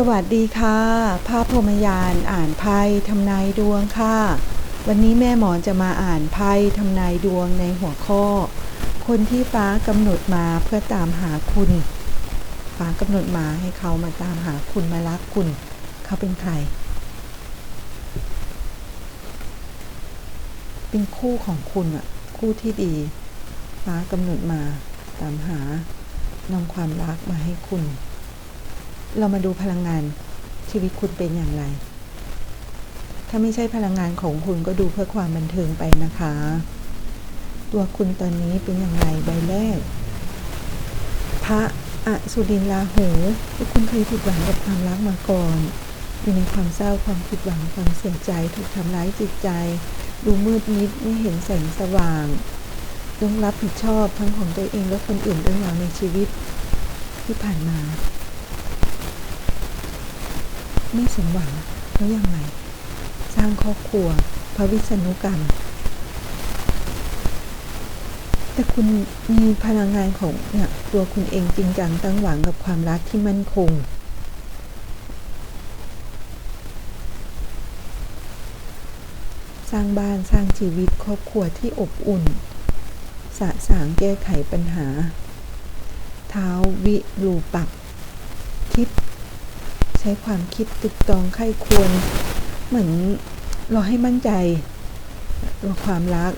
สวัสดีค่ะ ภาพพรหมยานอ่านไพ่ทำนายดวงค่ะ วันนี้แม่หมอจะมาอ่านไพ่ทำนายดวงในหัวข้อ คนที่ฟ้ากำหนดมาเพื่อตามหาคุณ ฟ้ากำหนดมาให้เขามาตามหาคุณมารักคุณ เขาเป็นใคร เป็นคู่ของคุณอะคู่ที่ดี ฟ้ากำหนดมาตามหานำความรักมาให้คุณ เรามาดูพลังงานชีวิตคุณเป็นอย่างไร ถ้าไม่ใช่พลังงานของคุณก็ดูเพื่อความบันเทิงไปนะคะ ตัวคุณตอนนี้เป็นอย่างไรใบแรก พระอสุรินทร์ราหูที่คุณเคยผิดหวังกับความรักมาก่อนอยู่ในความเศร้าความผิดหวังความเสียใจถูกทำร้ายจิตใจ ดูมืดมิดไม่เห็นแสงสว่างต้องรับผิดชอบทั้งของตัวเองและคนอื่นเรื่องราวในชีวิตที่ผ่านมา ไม่สมหวังแล้วยังไง สร้างครอบครัว พระวิษณุกรรม แต่คุณมีพลังงานของเนี่ยตัวคุณเองจริงจังตั้งหวังกับความรักที่มั่นคง สร้างบ้านสร้างชีวิตครอบครัวที่อบอุ่น สะสางแก้ไขปัญหา เท้าวิรูปักคิด ใช้ความคิดตึกตองไข้ควร เหมือนเราให้มั่นใจว่าความรัก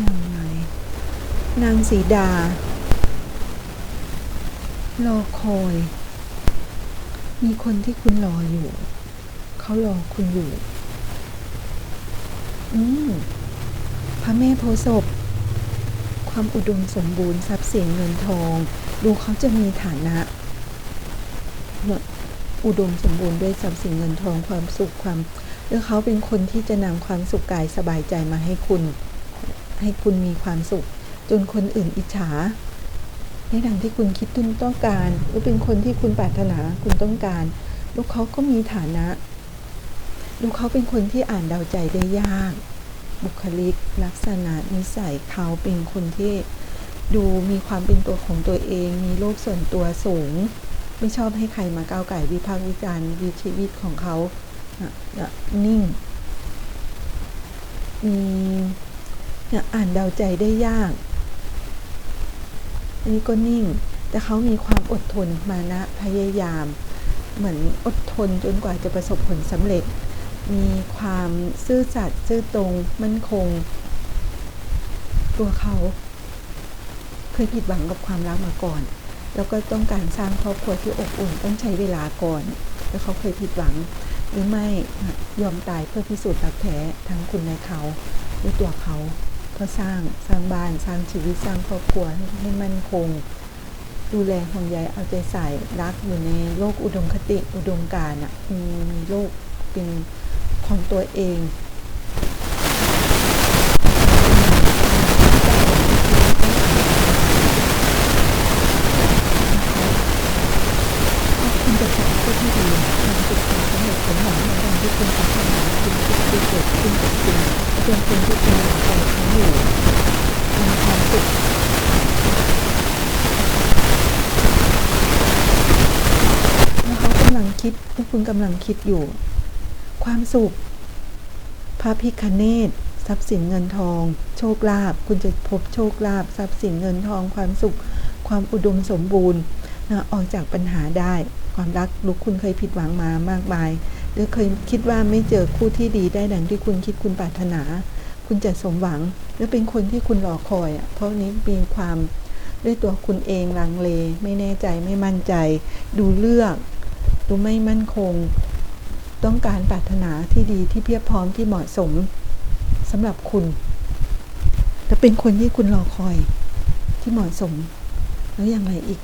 ยังไง นางสีดา รอคอย มีคนที่คุณรออยู่ เขารอคุณอยู่ อืมพระแม่โพศพความอุดมสมบูรณ์ทรัพย์สินเงินทอง ดูเขาจะมีฐานะ อุดมสมบูรณ์ด้วยทรัพย์สินเงินทองความสุขความแล้วเขาเป็นคนที่จะนำความสุขกายสบายใจมาให้คุณ ให้คุณมีความสุข จนคนอื่นอิจฉาในดังที่คุณคิดตุนต้องการ หรือเป็นคนที่คุณปรารถนาคุณต้องการลูกเขาก็มีฐานะ ดูเขาเป็นคนที่อ่านเดาใจได้ยาก บุคลิกลักษณะนิสัยเขาเป็นคนที่ดูมีความเป็นตัวของตัวเอง มีโลกส่วนตัวสูง ไม่ชอบให้ใครมาก้าวไก่วิพากษ์วิจารณ์วิชีวิตของเขาน่ะน่ะนิ่งมีเนี่ยอ่านเดาใจได้ยากอันนี้ก็นิ่ง แต่เขามีความอดทนมานะพยายาม เหมือนอดทนจนกว่าจะประสบผลสำเร็จ มีความซื่อสัตย์ซื่อตรงมั่นคง ตัวเขาเคยผิดหวังกับความรักมาก่อน แล้วก็ต้องการสร้างครอบครัวที่อบอุ่นต้องใช้เวลาก่อน แล้วเขาเคยผิดหวัง หรือไม่ยอมตายเพื่อพิสูจน์รักแท้ทั้งคุณและเขาด้วยตัวเขาเพื่อสร้างสร้างบ้านสร้างชีวิตสร้างครอบครัวให้ใหมั่นคง ดูแลห่วงใยเอาใจใส่รักอยู่ในโลกอุดมคติอุดมการณ์อะมีโลกเป็น ของตัวเองคุณจะจับผู้ที่ดีความสุขความสำเร็จผลหวังในการที่คุณปรารถนาคุณคิดที่เกิดขึ้นกับคุณเป็นคนที่คุณหวังใจเขาอยู่มีความสุขแล้วเขากำลังคิดคุณกำลังคิดอยู่ ความสุข พระพิคเนตทรัพย์สินเงินทอง โชคลาภคุณจะพบโชคลาภทรัพย์สินเงินทองความสุข ความอุดมสมบูรณ์นะออกจากปัญหาได้ ความรักลูกคุณเคยผิดหวังมามากมาย หรือเคยคิดว่าไม่เจอคู่ที่ดีได้ดังที่คุณคิดคุณปรารถนา คุณจะสมหวัง หรือเป็นคนที่คุณรอคอยอะเพราะนี้มีความด้วยตัวคุณเองลังเล ไม่แน่ใจไม่มั่นใจ ดูเลือก ดูไม่มั่นคง ต้องการปรารถนาที่ดีที่เพียบพร้อมที่เหมาะสมสำหรับคุณและเป็นคนที่คุณรอคอยที่เหมาะสม แล้วอย่างไรอีก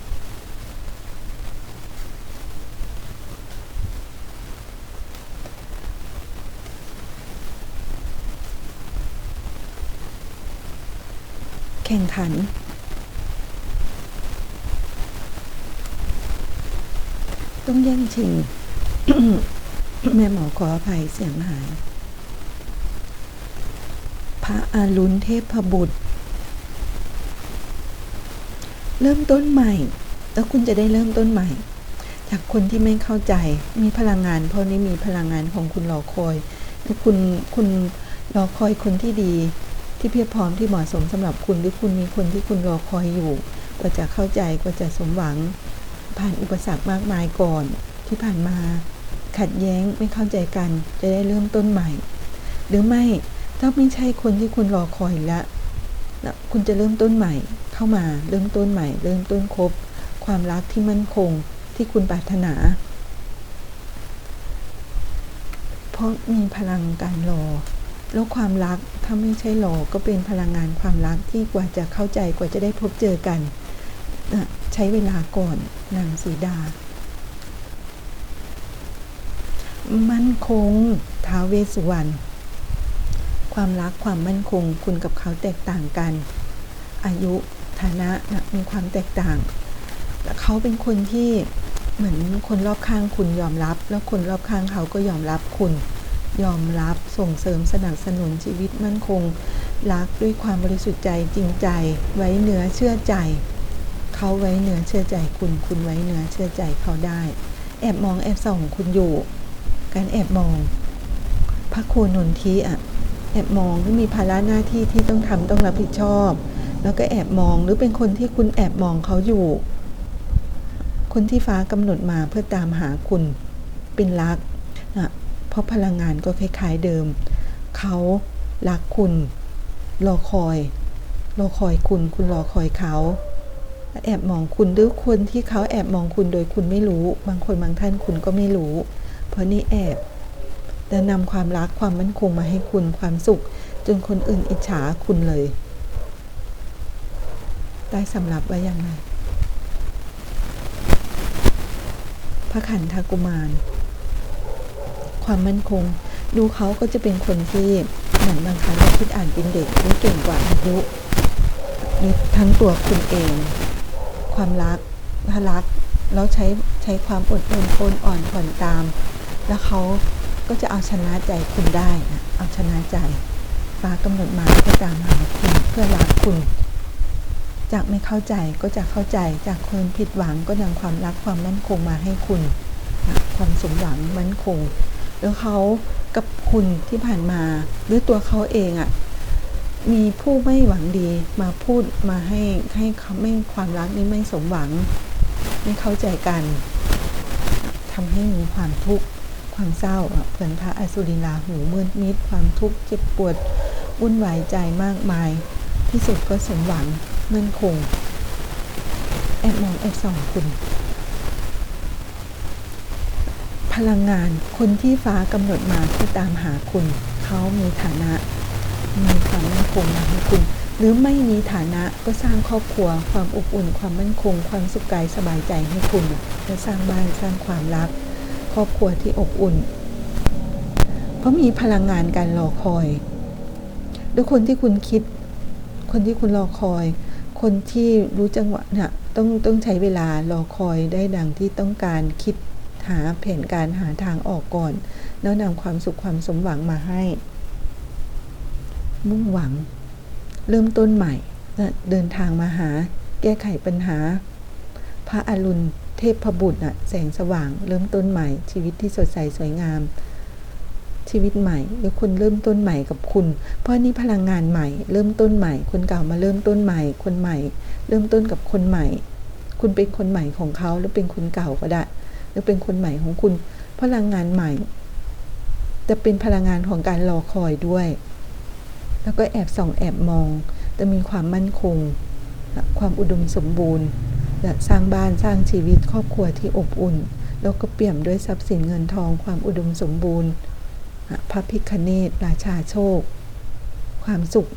แข่งขันต้องแย่งชิง แม่หมอขออภัยเสียงหาย พระอารุณเทพบุตร เริ่มต้นใหม่ แล้วคุณจะได้เริ่มต้นใหม่ จากคนที่ไม่เข้าใจมีพลังงาน เพราะนี้มีพลังงานของคุณรอคอยคุณคุณรอคอยคนที่ดี ที่เพียบพร้อมที่เหมาะสมสำหรับคุณหรือคุณมีคนที่คุณรอคอยอยู่กว่าจะเข้าใจกว่าจะสมหวัง ผ่านอุปสรรคมากมายก่อนที่ผ่านมา ขัดแย้งไม่เข้าใจกันจะได้เริ่มต้นใหม่ หรือไม่ถ้าไม่ใช่คนที่คุณรอคอยแล้วคุณจะเริ่มต้นใหม่เข้ามาเริ่มต้นใหม่ เริ่มต้นคบ ความรักที่มั่นคงที่คุณปรารถนา เพราะมีพลังการรอแล้วความรักถ้าไม่ใช่รอก็เป็นพลังงานความรักที่กว่าจะเข้าใจกว่าจะได้พบเจอกัน ใช้เวลาก่อนนางสีดา มั่นคงท้าเวสสุวรรณความรักความมั่นคงคุณกับเขาแตกต่างกัน อายุฐานะนะมีความแตกต่างแต่เขาเป็นคนที่เหมือนคนรอบข้างคุณยอมรับ แล้วคนรอบข้างเขาก็ยอมรับคุณยอมรับส่งเสริมสนับสนุนชีวิตมั่นคง รักด้วยความบริสุทธิ์ใจจริงใจ ไว้เนื้อเชื่อใจ เขาไว้เนื้อเชื่อใจคุณ คุณไว้เนื้อเชื่อใจเขาได้ แอบมองแอบส่องคุณอยู่ การแอบมอง พระโคนนทีอะ แอบมองที่มีภาระหน้าที่ที่ต้องทำต้องรับผิดชอบ แล้วก็แอบมองหรือเป็นคนที่คุณแอบมองเขาอยู่ คนที่ฟ้ากำหนดมาเพื่อตามหาคุณเป็นรักนะเพราะพลังงานก็คล้ายๆเดิม เขารักคุณ รอคอย รอคอยคุณ คุณรอคอยเขาแอบมองคุณหรือคนที่เขาแอบมองคุณโดยคุณไม่รู้ บางคนบางท่านคุณก็ไม่รู้ ราะนี่แอบจะนำความรักความมั่นคงมาให้คุณความสุข จนคนอื่นอิจฉาคุณเลย ได้สำรับไว้อย่างไรพระขันธกุมาร ความมั่นคง ดูเขาก็จะเป็นคนที่เหมือนบางครั้งเราคิดอ่านเป็นเด็กที่เก่งกว่าอายุทั้งตัวคุณเอง ความรักถ้ารักแล้วใช้ใช้ความอดทนทนอ่อนผ่อนตาม แล้วเขาก็จะเอาชนะใจคุณได้นะเอาชนะใจ ฟ้ากำหนดมาเพื่อตามหาคุณเพื่อรักคุณ จากไม่เข้าใจก็จะเข้าใจจากคนผิดหวังก็นำความรักความมั่นคงมาให้คุณนะความสมหวังมั่นคง แล้วเขากับคุณที่ผ่านมา หรือตัวเขาเองอะ่ะมีผู้ไม่หวังดีมาพูดมาให้ให้เขาไม่ความรักนี้ไม่สมหวัง ไม่เข้าใจกันทำให้มีความทุกข์ ความเศร้าเพื่อนพระอสุริลาหูมืดมิด ความทุกข์เจ็บปวดวุ่นวายใจมากมาย ที่สุดก็สมหวังมั่นคง แอบมองแอบส่องคุณ พลังงานคนที่ฟ้ากำหนดมาเพื่อตามหาคุณ เขามีฐานะ มีความมั่นคงมาให้คุณ หรือไม่มีฐานะก็สร้างครอบครัว ความอบอุ่น ความมั่นคง ความสุขกายสบายใจให้คุณจะสร้างบ้านสร้างความรัก รอบครัวที่อบอุ่น เพราะมีพลังงานการรอคอย ด้วยคนที่คุณคิด คนที่คุณรอคอย คนที่รู้จังหวะเนี่ยต้องต้องใช้เวลารอคอยได้ดังที่ต้องการคิดหาแผนการหาทางออกก่อน แล้วนำความสุขความสมหวังมาให้ มุ่งหวัง เริ่มต้นใหม่เดินทางมาหา แก้ไขปัญหา พระอรุณ เทพบุตรน่ะแสงสว่าง เริ่มต้นใหม่ ชีวิตที่สดใสสวยงาม ชีวิตใหม่ หรือคุณเริ่มต้นใหม่กับคุณ เพราะนี่พลังงานใหม่ เริ่มต้นใหม่ คนเก่ามาเริ่มต้นใหม่ คนใหม่ เริ่มต้นกับคนใหม่ คุณเป็นคนใหม่ของเขาหรือเป็นคนเก่าก็ได้ หรือเป็นคนใหม่ของคุณ พลังงานใหม่ จะเป็นพลังงานของการรอคอยด้วย แล้วก็แอบส่องแอบมอง จะมีความมั่นคง ความอุดมสมบูรณ์ จะสร้างบ้านสร้างชีวิตครอบครัวที่อบอุ่น แล้วก็เปี่ยมด้วยทรัพย์สินเงินทองความอุดมสมบูรณ์ พระพิคเนตราชาโชค ความสุข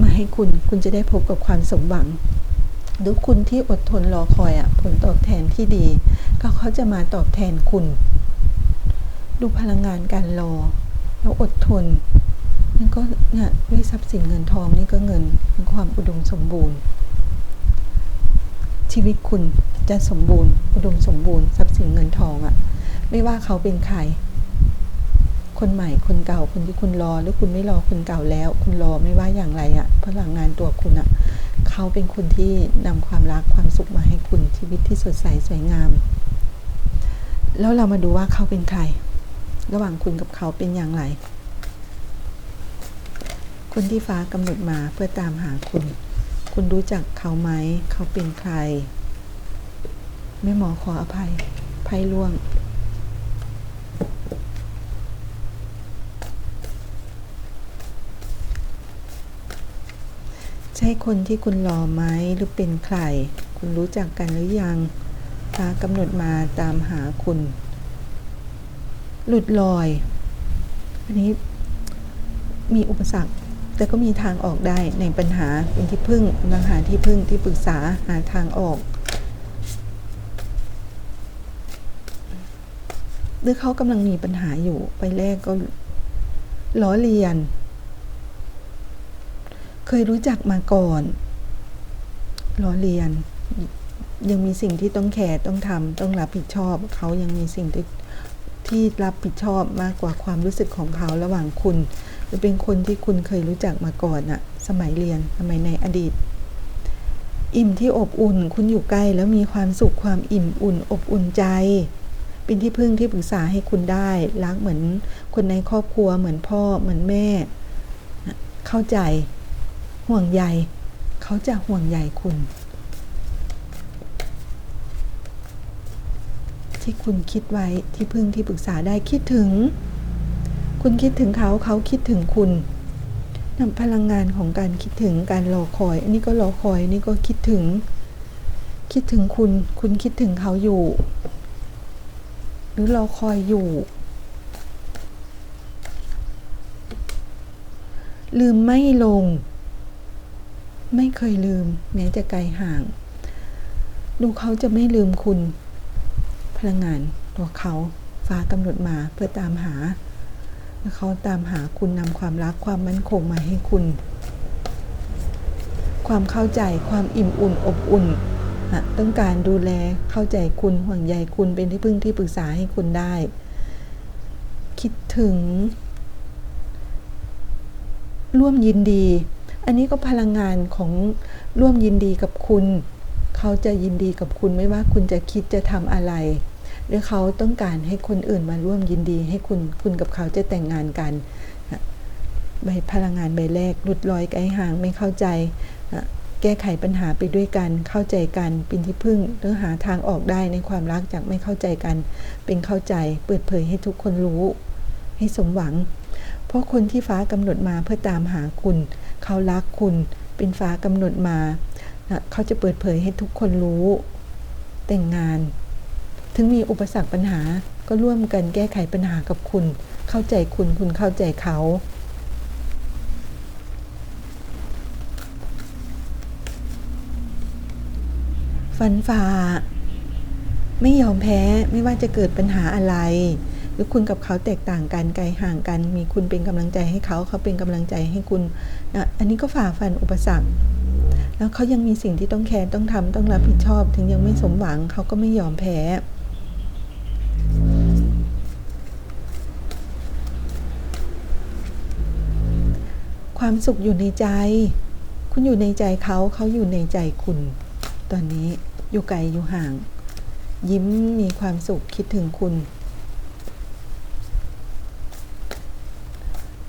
มาให้คุณคุณจะได้พบกับความสมหวังหรือคุณที่อดทนรอคอยอะผลตอบแทนที่ดี ก็เขาจะมาตอบแทนคุณ ดูพลังงานการรอ แล้วอดทน นั่นก็เนี่ยด้วยทรัพย์สินเงินทองนี่ก็เงินเป็นความอุดมสมบูรณ์ ชีวิตคุณจะสมบูรณ์ อุดมสมบูรณ์ทรัพย์สินเงินทองอะ่ะ ไม่ว่าเขาเป็นใคร คนใหม่คนเก่าคนที่คุณรอ หรือคุณไม่รอคนเก่าแล้ว คุณรอไม่ว่าอย่างไรอะพลังงานตัวคุณอะเขาเป็นคนที่นำความรักความสุขมาให้คุณชีวิตที่สดใสสวยงาม แล้วเรามาดูว่าเขาเป็นใคร ระหว่างคุณกับเขาเป็นอย่างไร คนที่ฟ้ากำหนดมาเพื่อตามหาคุณ คุณรู้จักเขาไหม เขาเป็นใคร แม่หมอขออภัย ไพ่ล่วง ใช่คนที่คุณรอไหมหรือเป็นใคร คุณรู้จักกันหรือยังฟ้ากำหนดมาตามหาคุณ หลุดลอย อันนี้มีอุปสรรค แต่ก็มีทางออกได้ในปัญหาเป็นที่พึ่งกำลังหาที่พึ่งที่ปรึกษาหาทางออก หรือเขากำลังมีปัญหาอยู่ไปแรกก็ล้อเลียน เคยรู้จักมาก่อนล้อเลียน ยังมีสิ่งที่ต้องแคร์ต้องทำต้องรับผิดชอบ เขายังมีสิ่งที่ที่รับผิดชอบมากกว่าความรู้สึกของเขาระหว่างคุณ รือเป็นคนที่คุณเคยรู้จักมาก่อนอะสมัยเรียนสมัยในอดีต อิ่มที่อบอุ่น คุณอยู่ใกล้แล้วมีความสุขความอิ่มอุ่น อบอุ่นใจ เป็นที่พึ่งที่ปรึกษาให้คุณได้รักเหมือนคนในครอบครัวเหมือนพ่อเหมือนแม่ เข้าใจห่วงใยเขาจะห่วงใยคุณ ที่คุณคิดไว้ที่พึ่งที่ปรึกษาได้คิดถึง คุณคิดถึงเขาเขาคิดถึงคุณนำพลังงานของการคิดถึงการรอคอย อันนี้ก็รอคอยอันนี้ก็คิดถึง คิดถึงคุณ คุณคิดถึงเขาอยู่ หรือรอคอยอยู่ ลืมไม่ลง ไม่เคยลืม แม้จะไกลห่าง ดูเขาจะไม่ลืมคุณ พลังงานตัวเขาฟ้ากำหนดมาเพื่อตามหา เขาตามหาคุณนำความรักความมั่นคงมาให้คุณ ความเข้าใจความอิ่มอุ่นอบอุ่นอะต้องการดูแลเข้าใจคุณห่วงใยคุณเป็นที่พึ่งที่ปรึกษาให้คุณได้ คิดถึง ร่วมยินดี อันนี้ก็พลังงานของร่วมยินดีกับคุณ เขาจะยินดีกับคุณไม่ว่าคุณจะคิดจะทำอะไร หรือเขาต้องการให้คนอื่นมาร่วมยินดี ให้คุณคุณกับเขาจะแต่งงานกันใบพลังงานใบแรกหลุดลอยไกลห่างไม่เข้าใจ แก้ไขปัญหาไปด้วยกัน เข้าใจกันเป็นที่พึ่งหรือหาทางออกได้ในความรักจากไม่เข้าใจกัน เป็นเข้าใจเปิดเผยให้ทุกคนรู้ ให้สมหวัง เพราะคนที่ฟ้ากำหนดมาเพื่อตามหาคุณ เขารักคุณ เป็นฟ้ากำหนดมา เขาจะเปิดเผยให้ทุกคนรู้ แต่งงาน ถึงมีอุปสรรคปัญหาก็ร่วมกันแก้ไขปัญหากับคุณ เข้าใจคุณคุณเข้าใจเขาฟันฝ่า ไม่ยอมแพ้ไม่ว่าจะเกิดปัญหาอะไร หรือคุณกับเขาแตกต่างกันไกลห่างกัน มีคุณเป็นกำลังใจให้เขาเขาเป็นกำลังใจให้คุณนะอันนี้ก็ฝ่าฟันอุปสรรค แล้วเขายังมีสิ่งที่ต้องแคร์ต้องทำต้องรับผิดชอบ ถึงยังไม่สมหวังเขาก็ไม่ยอมแพ้ ความสุขอยู่ในใจ คุณอยู่ในใจเขาเขาอยู่ในใจคุณ ตอนนี้อยู่ไกลอยู่ห่าง ยิ้มมีความสุขคิดถึงคุณ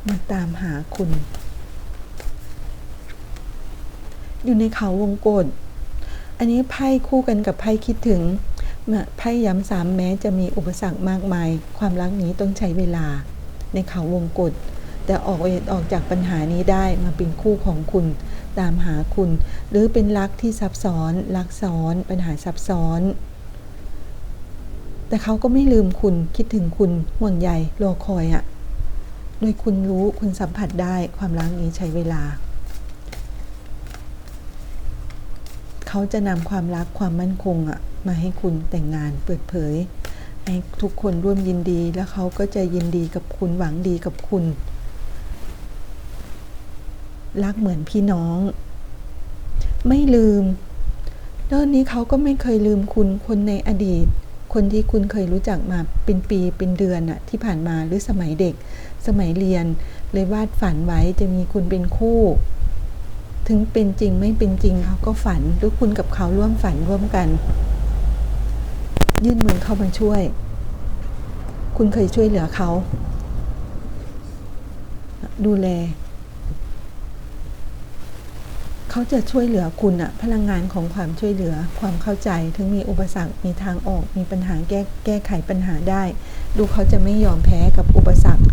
มาตามหาคุณ อยู่ในเขาวงกฏอันนี้ไพ่คู่กันกับไพ่คิดถึงไพ่ย้ำซ้ำแม้จะมีอุปสรรคมากมาย ความรักนี้ต้องใช้เวลาในเขาวงกฏ แต่ออกออกจากปัญหานี้ได้มาเป็นคู่ของคุณตามหาคุณ หรือเป็นรักที่ซับซ้อนรักซ้อนปัญหาซับซ้อน แต่เขาก็ไม่ลืมคุณคิดถึงคุณห่วงใยรอคอยอะ่ะโดยคุณรู้คุณสัมผัสได้ความรักนี้ใช้เวลา เขาจะนำความรักความมั่นคงอะมาให้คุณแต่งงานเปิดเผยให้ทุกคนร่วมยินดีแล้วเขาก็จะยินดีกับคุณหวังดีกับคุณ รักเหมือนพี่น้อง ไม่ลืมเรื่องนี้เขาก็ไม่เคยลืมคุณคนในอดีต คนที่คุณเคยรู้จักมาเป็นปีเป็นเดือนอะที่ผ่านมาหรือสมัยเด็ก สมัยเรียน เลยวาดฝันไว้จะมีคุณเป็นคู่ ถึงเป็นจริงไม่เป็นจริงเขาก็ฝันหรือคุณกับเขาร่วมฝันร่วมกัน ยื่นมือเข้ามาช่วย คุณเคยช่วยเหลือเขา ดูแล เขาจะช่วยเหลือคุณอะพลังงานของความช่วยเหลือ ความเข้าใจถึงมีอุปสรรค มีทางออก มีปัญหาแก้แก้ไขปัญหาได้ ดูเขาจะไม่ยอมแพ้กับอุปสรรค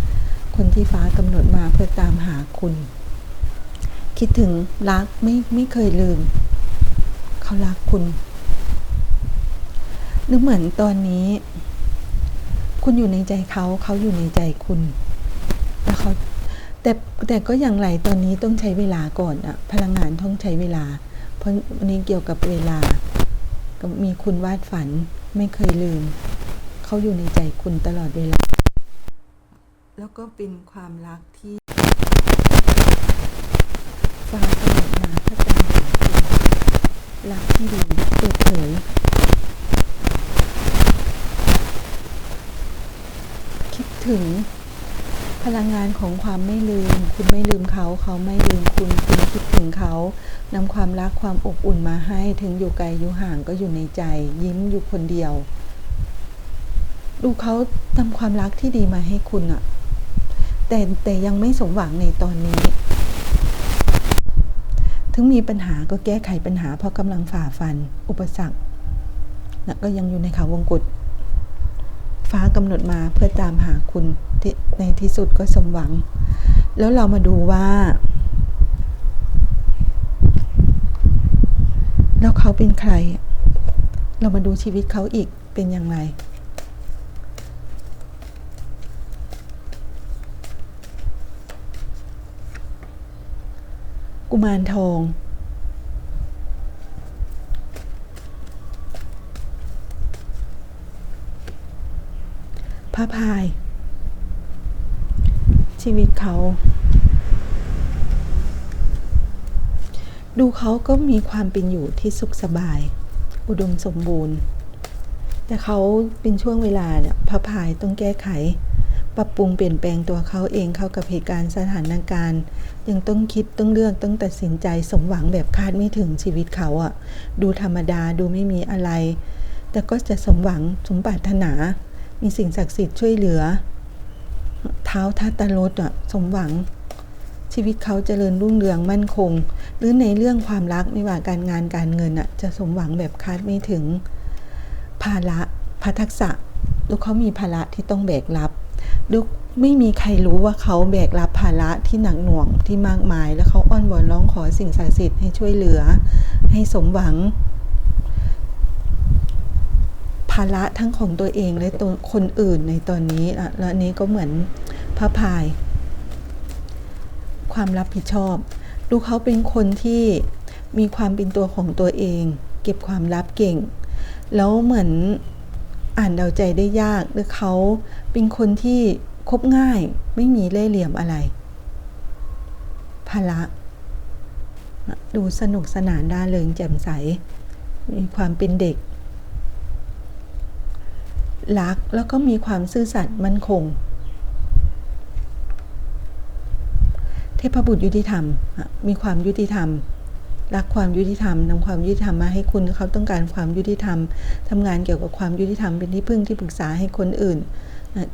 คนที่ฟ้ากำหนดมาเพื่อตามหาคุณ คิดถึงรักไม่ไม่เคยลืม เขารักคุณนึกเหมือนตอนนี้ คุณอยู่ในใจเขา เขาอยู่ในใจคุณ แล้วเขา แต่แต่ก็อย่างไรตอนนี้ต้องใช้เวลาก่อนอะพลังงานต้องใช้เวลา เพราะวันนี้เกี่ยวกับเวลา ก็มีคุณวาดฝันไม่เคยลืม เขาอยู่ในใจคุณตลอดเวลา แล้วก็เป็นความรักที่ฟ้ากำหนดมาพื่อตามหาคุณรักที่ดีเปิดเผยคิดถึง พลังงานของความไม่ลืม คุณไม่ลืมเขา เขาไม่ลืมคุณ คุณคิดถึงเขานำความรักความอบอุ่นมาให้ ถึงอยู่ไกลอยู่ห่างก็อยู่ในใจ ยิ้มอยู่คนเดียว ดูเขาทำความรักที่ดีมาให้คุณอะแต่แต่ยังไม่สมหวังในตอนนี้ ถึงมีปัญหาก็แก้ไขปัญหาเพราะกำลังฝ่าฟัน อุปสรรคนะก็ยังอยู่ในขาวงกฏ ฟ้ากำหนดมาเพื่อตามหาคุณในที่สุดก็สมหวัง แล้วเรามาดูว่า แล้วเขาเป็นใคร เรามาดูชีวิตเขาอีกเป็นอย่างไรกุมารทอง พระพาย ชีวิตเขา ดูเขาก็มีความเป็นอยู่ที่สุขสบาย อุดมสมบูรณ์ แต่เขาเป็นช่วงเวลาเนี่ยพระพายต้องแก้ไข ปรับปรุงเปลี่ยนแปลงตัวเขาเองเข้ากับเหตุการณ์สถานการณ์ยังต้องคิดต้องเลือกต้องตัดสินใจสมหวังแบบคาดไม่ถึงชีวิตเขาอะดูธรรมดาดูไม่มีอะไร แต่ก็จะสมหวังสมปรารถนา มีสิ่งศักดิ์สิทธิ์ช่วยเหลือ เท้าทัตตรถอะสมหวัง ชีวิตเขาเจริญรุ่งเรืองมั่นคง หรือในเรื่องความรักไม่ว่าการงานการเงินอะจะสมหวังแบบคาดไม่ถึง ภาระพทักษะดูเขามีภาระที่ต้องแบกรับดูไม่มีใครรู้ว่าเขาแบกรับภาระที่หนักหน่วงที่มากมาย แล้วเขาอ้อนวอนร้องขอสิ่งศักดิ์สิทธิ์ให้ช่วยเหลือ ให้สมหวังาระทั้งของตัวเองและตัวคนอื่นในตอนนี้แล้วนี้ก็เหมือนพระพาย ความรับผิดชอบ ดูเขาเป็นคนที่มีความเป็นตัวของตัวเอง เก็บความลับเก่ง แล้วเหมือนอ่านเดาใจได้ยากหรือเขาเป็นคนที่คบง่ายไม่มีเล่ห์เหลี่ยมอะไรภาระดูสนุกสนานด้าเริงแจ่มใส มีความเป็นเด็ก รักแล้วก็มีความซื่อสัตย์มั่นคง เทพบุตรยุติธรรม มีความยุติธรรม รักความยุติธรรมนำความยุติธรรมมาให้คุณเขาต้องการความยุติธรรมทำงานเกี่ยวกับความยุติธรรมเป็นที่พึ่งที่ปรึกษาให้คนอื่น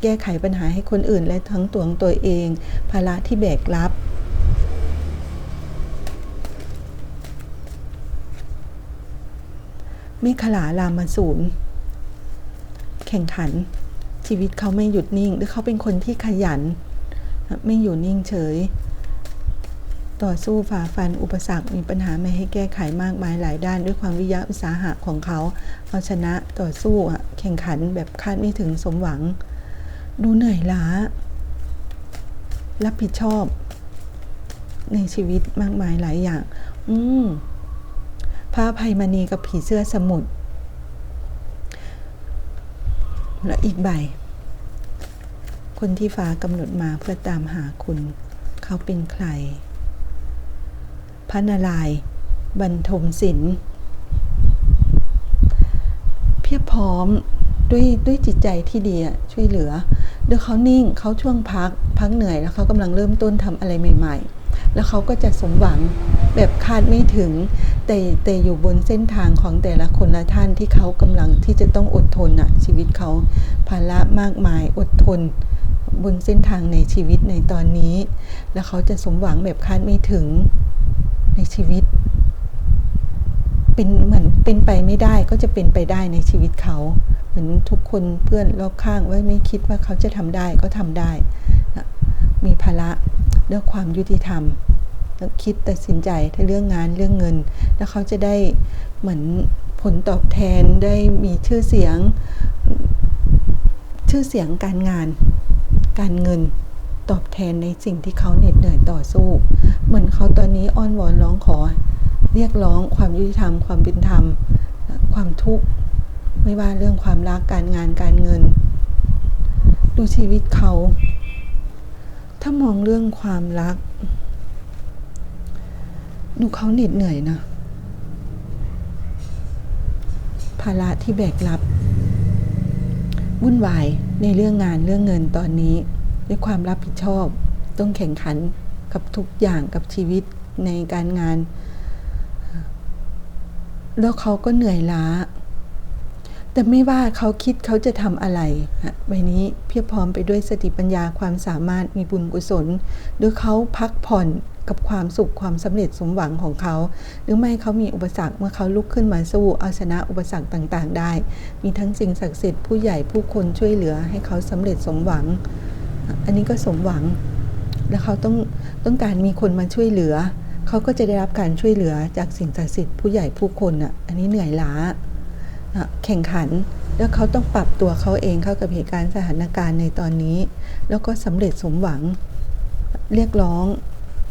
แก้ไขปัญหาให้คนอื่น และทั้งตัวของตัวเอง ภาระที่แบกรับไม่ขลาลามาสูน แข่งขัน ชีวิตเขาไม่หยุดนิ่ง หรือเขาเป็นคนที่ขยัน ไม่อยู่นิ่งเฉย ต่อสู้ฝ่าฟันอุปสรรคมีปัญหาไม่ให้แก้ไขมากมายหลายด้าน ด้วยความวิยะอุตสาหะของเขา เอาชนะต่อสู้แข่งขันแบบคาดไม่ถึงสมหวัง ดูเหนื่อยล้า รับผิดชอบ ในชีวิตมากมายหลายอย่าง อืมพระภัยมณีกับผีเสื้อสมุทร และอีกใบ คนที่ฟ้ากำหนดมาเพื่อตามหาคุณ เขาเป็นใคร พระนารายณ์บรรทมศิลป์เพียบพร้อมด้วยด้วยจิตใจที่ดีช่วยเหลือเดี๋ยวเขานิ่งเขาช่วงพักพักเหนื่อยแล้วเขากำลังเริ่มต้นทำอะไรใหม่ ๆ แล้วเขาก็จะสมหวังแบบคาดไม่ถึง แต่แต่อยู่บนเส้นทางของแต่ละคนละท่านที่เขากำลังที่จะต้องอดทนอะชีวิตเขาภาระมากมายอดทน บนเส้นทางในชีวิตในตอนนี้ แล้วเขาจะสมหวังแบบคาดไม่ถึงในชีวิต เป็นเหมือนเป็นไปไม่ได้ก็จะเป็นไปได้ในชีวิตเขา เหมือนทุกคนเพื่อนรอบข้างว่าไม่คิดว่าเขาจะทำได้ก็ทำได้ มีภาระเรื่องความยุติธรรม แล้วคิดตัดสินใจถ้าเรื่องงานเรื่องเงิน แล้วเขาจะได้เหมือนผลตอบแทนได้มีชื่อเสียงชื่อเสียงการงาน การเงินตอบแทนในสิ่งที่เขาเหน็ดเหนื่อยต่อสู้ เหมือนเขาตอนนี้อ้อนวอนร้องขอ เรียกร้องความยุติธรรม ความเป็นธรรม ความทุกข์ไม่ว่าเรื่องความรักการงานการเงิน ดูชีวิตเขา ถ้ามองเรื่องความรัก ดูเขาเหน็ดเหนื่อยนะภาระที่แบกรับวุ่นวายในเรื่องงานเรื่องเงินตอนนี้ ด้วยความรับผิดชอบ ต้องแข่งขันกับทุกอย่างกับชีวิตในการงาน แล้วเขาก็เหนื่อยล้า แต่ไม่ว่าเขาคิดเขาจะทำอะไรฮะใบนี้เพียบพร้อมไปด้วยสติปัญญาความสามารถมีบุญกุศลหรือเขาพักผ่อน กับความสุขความสำเร็จสมหวังของเขา หรือไม่เขามีอุปสรรคเมื่อเขาลุกขึ้นมาสู้เอาชนะอุปสรรคต่างๆ ได้ มีทั้งสิ่งศักดิ์สิทธิ์ผู้ใหญ่ผู้คนช่วยเหลือให้เขาสำเร็จสมหวัง อันนี้ก็สมหวัง แล้วเขาต้องต้องการมีคนมาช่วยเหลือ เขาก็จะได้รับการช่วยเหลือจากสิ่งศักดิ์สิทธิ์ผู้ใหญ่ผู้คนอะอันนี้เหนื่อยล้าแข่งขันแล้วเขาต้องปรับตัวเขาเองเข้ากับเหตุการณ์สถานการณ์ในตอนนี้ แล้วก็สำเร็จสมหวังเรียกร้อง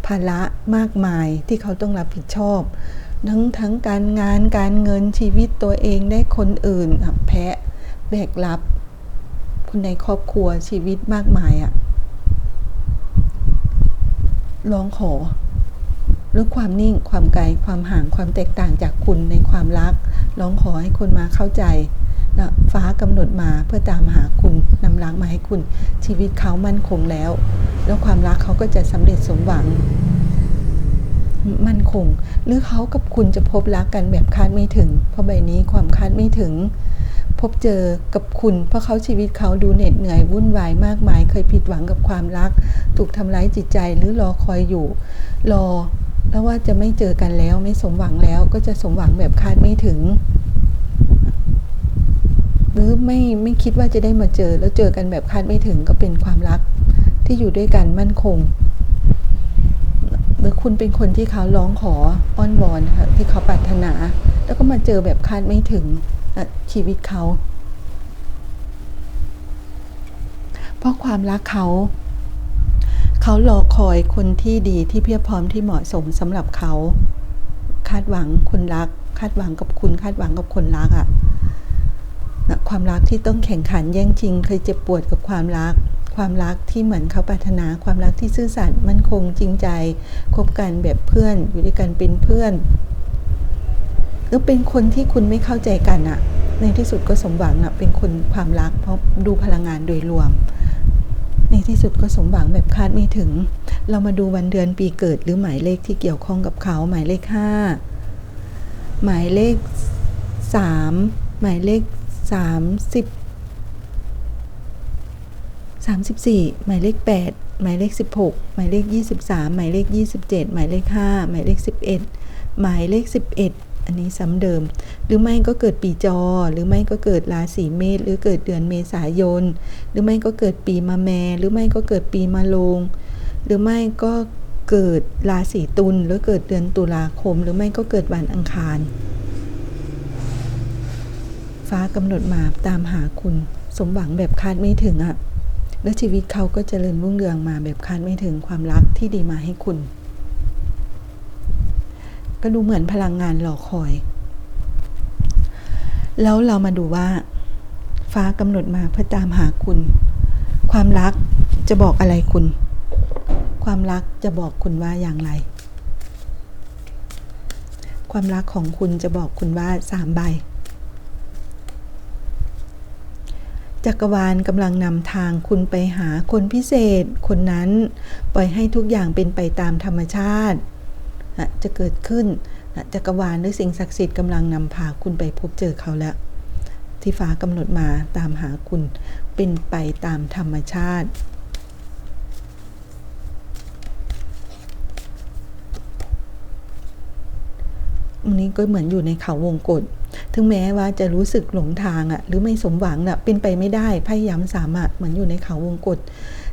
ภาระมากมายที่เขาต้องรับผิดชอบ ทั้งทั้งการงานการเงินชีวิตตัวเองได้คนอื่นแพะแบกรับ คนในครอบครัวชีวิตมากมายอะร้องขอเรื่องความนิ่งความไกลความห่างความแตกต่างจากคุณในความรัก ร้องขอให้คนมาเข้าใจ นะฟ้ากำหนดมาเพื่อตามหาคุณนำรักมาให้คุณ ชีวิตเขามั่นคงแล้ว แล้วความรักเขาก็จะสำเร็จสมหวัง มั่นคง หรือเขากับคุณจะพบรักกันแบบคาดไม่ถึง เพราะใบนี้ความคาดไม่ถึง พบเจอกับคุณเพราะเขาชีวิตเขาดูเหน็ดเหนื่อยวุ่นวายมากมาย เคยผิดหวังกับความรัก ถูกทำร้ายจิตใจหรือรอคอยอยู่ รอแล้วว่าจะไม่เจอกันแล้วไม่สมหวังแล้วก็จะสมหวังแบบคาดไม่ถึง หรือไม่ไม่คิดว่าจะได้มาเจอ แล้วเจอกันแบบคาดไม่ถึงก็เป็นความรักที่อยู่ด้วยกันมั่นคงหรือคุณเป็นคนที่เขาร้องขออ้อนวอนค่ะที่เขาปรารถนา แล้วก็มาเจอแบบคาดไม่ถึงชีวิตเขา เพราะความรักเขาเขารอคอยคนที่ดีที่เพียบพร้อมที่เหมาะสมสำหรับเขา คาดหวังคนรัก คาดหวังกับคุณ คาดหวังกับคนรักอะ่ะ นะความรักที่ต้องแข่งขันแย่งชิงเคยเจ็บปวดกับความรัก ความรักที่เหมือนเขาปรารถนาความรักที่ซื่อสัตย์มั่นคงจริงใจคบกันแบบเพื่อนอยู่ด้วยกันเป็นเพื่อนหรือเป็นคนที่คุณไม่เข้าใจกันอะในที่สุดก็สมหวังอะเป็นคนความรักเพราะดูพลังงานโดยรวม ในที่สุดก็สมหวังแบบคาดไม่ถึง เรามาดูวันเดือนปีเกิดหรือหมายเลขที่เกี่ยวข้องกับเขา หมายเลขห้าหมายเลขสามหมายเลข สามสิบสามสิบสี่หมายเลขแปดหมายเลขสิบหกหมายเลขยี่สิบสามหมายเลขยี่สิบเจ็ดหมายเลขห้าหมายเลขสิบเอ็ดหมายเลขสิบเอ็ดอันนี้ซ้ำเดิม หรือไม่ก็เกิดปีจอ หรือไม่ก็เกิดราศีเมษ หรือเกิดเดือนเมษายน หรือไม่ก็เกิดปีมะแม หรือไม่ก็เกิดปีมะโรงหรือไม่ก็เกิดราศีตุล หรือเกิดเดือนตุลาคม หรือไม่ก็เกิดวันอังคาร ฟ้ากำหนดมาตามหาคุณ สมหวังแบบคาดไม่ถึงอะแล้วชีวิตเขาก็เจริญรุ่งเรืองมาแบบคาดไม่ถึงความรักที่ดีมาให้คุณ ก็ดูเหมือนพลังงานรอคอย แล้วเรามาดูว่า ฟ้ากำหนดมาเพื่อตามหาคุณ ความรักจะบอกอะไรคุณ ความรักจะบอกคุณว่าอย่างไร ความรักของคุณจะบอกคุณว่าสามใบ จักรวาลกำลังนำทางคุณไปหาคนพิเศษ คนนั้น ปล่อยให้ทุกอย่างเป็นไปตามธรรมชาติ จะเกิดขึ้นจักรวาลหรือสิ่งศักดิ์สิทธิ์กำลังนำพาคุณไปพบเจอเขาแล้ว ที่ฟ้ากำหนดมาตามหาคุณเป็นไปตามธรรมชาติอันนี้ก็เหมือนอยู่ในเขาวงกฏ ถึงแม้ว่าจะรู้สึกหลงทางอะ่ะหรือไม่สมหวังน่ะเป็นไปไม่ได้พยายามสามารถเหมือนอยู่ในเขาวงกฏ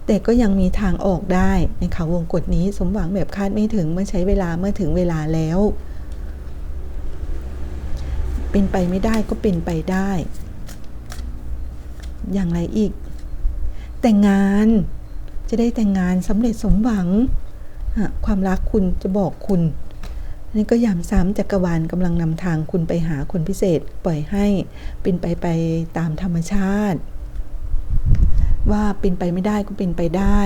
แต่ก็ยังมีทางออกได้ในเขาวงกฏนี้สมหวังแบบคาดไม่ถึงเมื่อใช้เวลาเมื่อถึงเวลาแล้ว เป็นไปไม่ได้ก็เป็นไปได้ อย่างไรอีก แต่งงานจะได้แต่งงานสำเร็จสมหวัง ความรักคุณจะบอกคุณ นี่ก็ย้ำซ้ำจักรวาลกำลังนำทางคุณไปหาคนพิเศษ ปล่อยให้เป็นไปไปตามธรรมชาติ ว่าเป็นไปไม่ได้ก็เป็นไปได้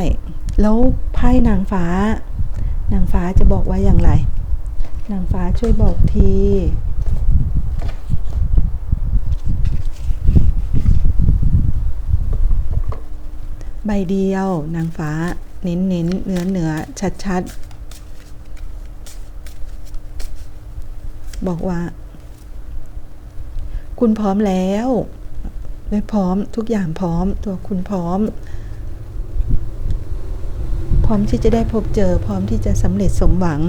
แล้วไพ่นางฟ้า นางฟ้าจะบอกว่าอย่างไร นางฟ้าช่วยบอกทีใบเดียวนางฟ้า เน้นเน้นเนื้อเนื้อชัดชัด บอกว่า คุณพร้อมแล้วได้พร้อมทุกอย่างพร้อม ตัวคุณพร้อม พร้อมที่จะได้พบเจอ พร้อมที่จะสำเร็จสมหวัง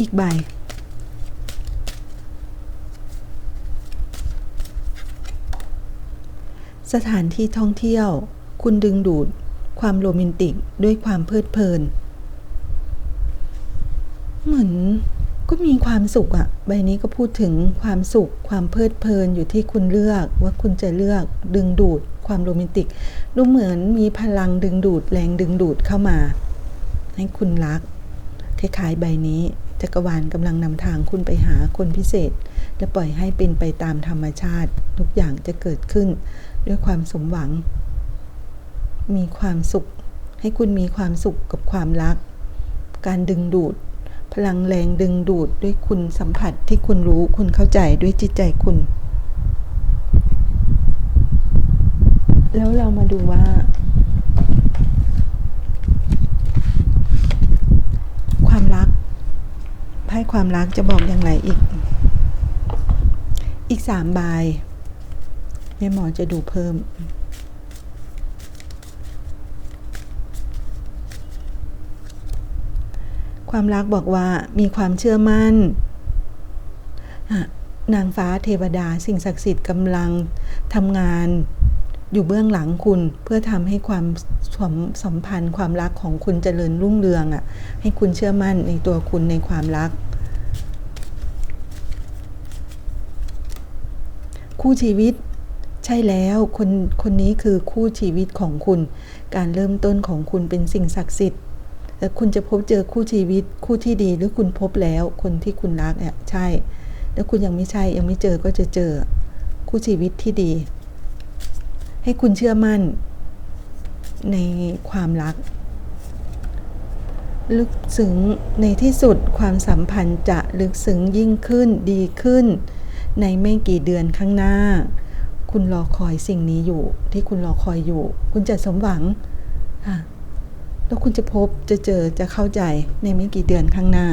อีกใบสถานที่ท่องเที่ยว คุณดึงดูดความโรแมนติกด้วยความเพลิดเพลิน เหมือนก็มีความสุขอะใบนี้ก็พูดถึงความสุข ความเพลิดเพลินอยู่ที่คุณเลือกว่าคุณจะเลือกดึงดูดความโรแมนติก ดูเหมือนมีพลังดึงดูดแรงดึงดูดเข้ามา ให้คุณรักคล้ายๆใบนี้จักรวาลกำลังนำทางคุณไปหาคนพิเศษ และปล่อยให้เป็นไปตามธรรมชาติ ทุกอย่างจะเกิดขึ้น ด้วยความสมหวัง มีความสุข ให้คุณมีความสุขกับความรัก การดึงดูด พลังแรงดึงดูดด้วยคุณสัมผัสที่คุณรู้คุณเข้าใจด้วยจิตใจคุณ แล้วเรามาดูว่า ความรักไพ่ความรักจะบอกอย่างไรอีก อีกสามใบแม่หมอจะดูเพิ่ม ความรักบอกว่ามีความเชื่อมั่น นางฟ้าเทวดาสิ่งศักดิ์สิทธิ์กำลังทำงานอยู่เบื้องหลังคุณเพื่อทำให้ความสัมพันธ์ความรักของคุณเจริญรุ่งเรืองอะ่ะให้คุณเชื่อมั่นในตัวคุณในความรัก คู่ชีวิตใช่แล้วคนคนนี้คือคู่ชีวิตของคุณ การเริ่มต้นของคุณเป็นสิ่งศักดิ์สิทธิ์ คุณจะพบเจอคู่ชีวิต คู่ที่ดีหรือคุณพบแล้ว คนที่คุณรักเนี่ยใช่ แล้วคุณยังไม่ใช่ยังไม่เจอก็จะเจอคู่ชีวิตที่ดี ให้คุณเชื่อมั่นในความรัก ลึกซึ้งในที่สุดความสัมพันธ์จะลึกซึ้งยิ่งขึ้นดีขึ้น ในไม่กี่เดือนข้างหน้า คุณรอคอยสิ่งนี้อยู่ที่คุณรอคอยอยู่ คุณจะสมหวังค่ะ แล้วคุณจะพบจะเจอจะเข้าใจในไม่กี่เดือนข้างหน้า